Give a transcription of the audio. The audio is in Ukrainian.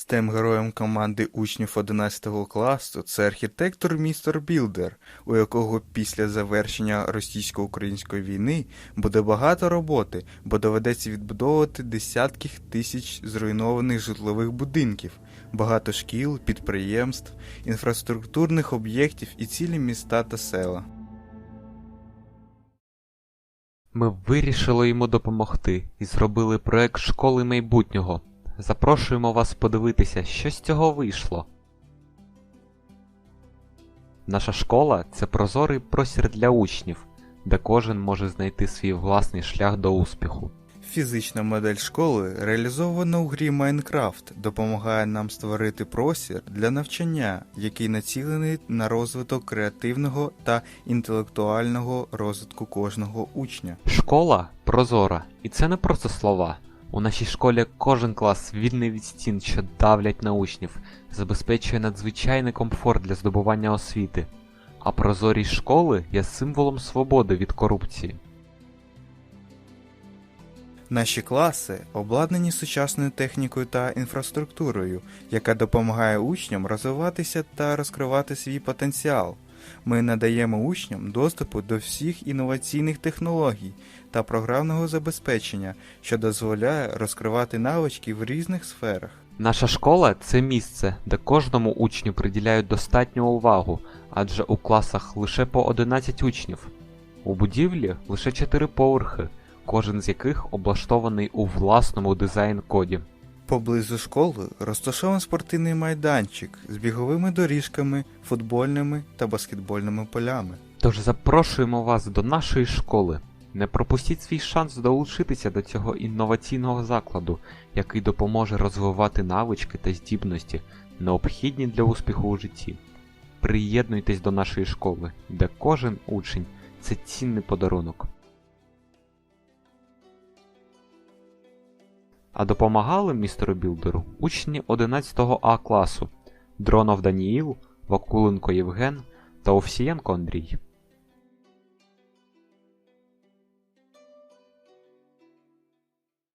Стем героєм команди учнів 11 класу це архітектор містер Білдер, у якого після завершення російсько-української війни буде багато роботи, бо доведеться відбудовувати десятки тисяч зруйнованих житлових будинків, багато шкіл, підприємств, інфраструктурних об'єктів і цілі міста та села. Ми вирішили йому допомогти і зробили проект школи майбутнього. Запрошуємо вас подивитися, що з цього вийшло. Наша школа це прозорий простір для учнів, де кожен може знайти свій власний шлях до успіху. Фізична модель школи, реалізована у грі Майнкрафт, допомагає нам створити простір для навчання, який націлений на розвиток креативного та інтелектуального розвитку кожного учня. Школа прозора, і це не просто слова. У нашій школі кожен клас вільний від стін, що давлять на учнів, забезпечує надзвичайний комфорт для здобування освіти. А прозорість школи є символом свободи від корупції. Наші класи обладнані сучасною технікою та інфраструктурою, яка допомагає учням розвиватися та розкривати свій потенціал. Ми надаємо учням доступу до всіх інноваційних технологій та програмного забезпечення, що дозволяє розкривати навички в різних сферах. Наша школа це місце, де кожному учню приділяють достатню увагу, адже у класах лише по 11 учнів. У будівлі лише 4 поверхи, кожен з яких облаштований у власному дизайн-коді. Поблизу школи розташований спортивний майданчик з біговими доріжками, футбольними та баскетбольними полями. Тож запрошуємо вас до нашої школи. Не пропустіть свій шанс долучитися до цього інноваційного закладу, який допоможе розвивати навички та здібності, необхідні для успіху у житті. Приєднуйтесь до нашої школи, де кожен учень це цінний подарунок. А допомагали містеру Білдеру учні 11 А класу Дронов Даніїл, Вакуленко Євген та Овсієнко Андрій.